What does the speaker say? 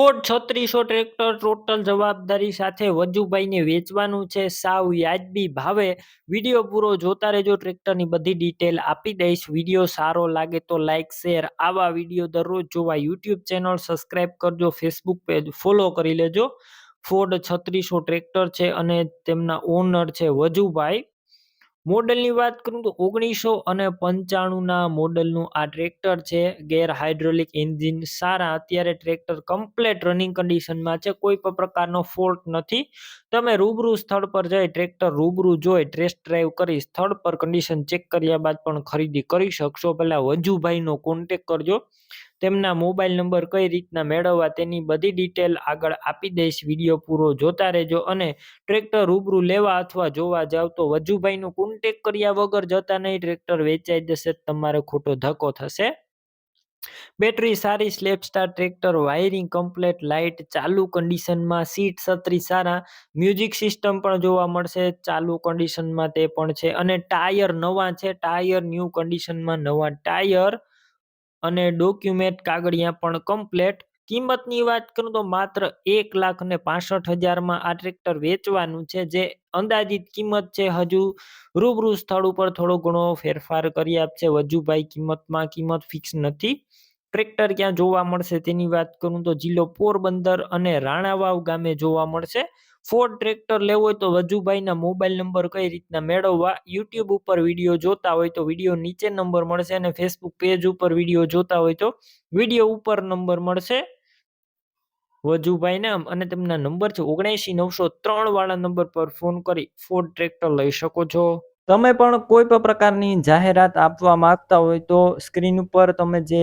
Ford છત્રીસો tractor total જવાબદારી સાથે વજુભાઈને વેચવાનું છે. સાવ વ્યાજબી ભાવે વીડિયો પૂરો જોતા રહેજો. ટ્રેક્ટરની બધી ડિટેલ આપી દઈશ. વીડિયો સારો લાગે તો લાઇક શેર આવા વીડિયો દરરોજ જોવા યુટ્યુબ ચેનલ સબસ્ક્રાઇબ કરજો. ફેસબુક પેજ ફોલો કરી લેજો. ફોર્ડ છત્રીસો ટ્રેક્ટર છે અને તેમના ઓનર છે વજુભાઈ. મોડલની વાત કરું તો ઓગણીસો અને પંચાણુંના મોડલનું આ ટ્રેક્ટર છે, ગેર હાઇડ્રોલિક એન્જિન સારા. અત્યારે ટ્રેક્ટર કમ્પ્લેટ રનિંગ કન્ડિશનમાં છે, કોઈ પણ પ્રકારનો ફોલ્ટ નથી. તમે રૂબરૂ સ્થળ પર જઈ ટ્રેક્ટર રૂબરૂ જોઈ ટેસ્ટ ડ્રાઈવ કરી સ્થળ પર કન્ડિશન ચેક કર્યા બાદ પણ ખરીદી કરી શકશો. પહેલાં વજુભાઈનો કોન્ટેક કરજો. તેમના મોબાઈલ નંબર કઈ રીતના મેળવવા તેની બધી ડિટેલ આગળ આપી દઈશ. વીડિયો પૂરો જોતા રહેજો અને ટ્રેક્ટર રૂબરૂ લેવા અથવા જોવા જાવ તો વજુભાઈનો કોન્ટેક કર્યા વગર જતા નહીં. ટ્રેક્ટર વેચાઈ જશે તમારે ખોટો ધક્કો થશે. બેટરી સારી slap start tractor wiring complete light ચાલુ કન્ડિશનમાં સીટ છત્રી સારા મ્યુઝિક સિસ્ટમ પણ જોવા મળશે. ચાલુ કન્ડિશનમાં તે પણ છે અને ટાયર નવા છે. ટાયર ન્યૂ કન્ડિશનમાં નવા ટાયર અને ડોક્યુમેન્ટ કાગળિયા પણ કમ્પ્લેટ કિંમતની વાત કરું તો માત્ર એક લાખ ને પાસઠ હજારમાં આ ટ્રેક્ટર વેચવાનું છે, જે અંદાજિત કિંમત છે હજુ રૂબરૂ સ્થળ ઉપર થોડો ઘણો ફેરફાર કરી આપશે. વજુભાઈ કિંમતમાં કિંમત ફિક્સ નથી. ટ્રેક્ટર ક્યાં જોવા મળશે? તેની વાત કરું તો જિલ્લો પોરબંદર અને રાણાવાવ ગામે જોવા મળશે. ફોર્ડ ટ્રેક્ટર લેવો હોય તો વજુભાઈના મોબાઈલ નંબર કઈ રીતના મેળવવા? યુટ્યુબ ઉપર વીડિયો જોતા હોય તો વીડિયો નીચે નંબર મળશે અને ફેસબુક પેજ ઉપર વીડિયો જોતા હોય તો વીડિયો ઉપર નંબર મળશે. વજુભાઈ નામ અને તેમના નંબર છે ઓગણએંશી નવસો ત્રણ વાળા નંબર પર ફોન કરી ફોર્ડ ટ્રેક્ટર લઈ શકો છો. તમે પણ કોઈ પણ પ્રકારની જાહેરાત આપવા માંગતા હોય તો સ્ક્રીન ઉપર તમે જે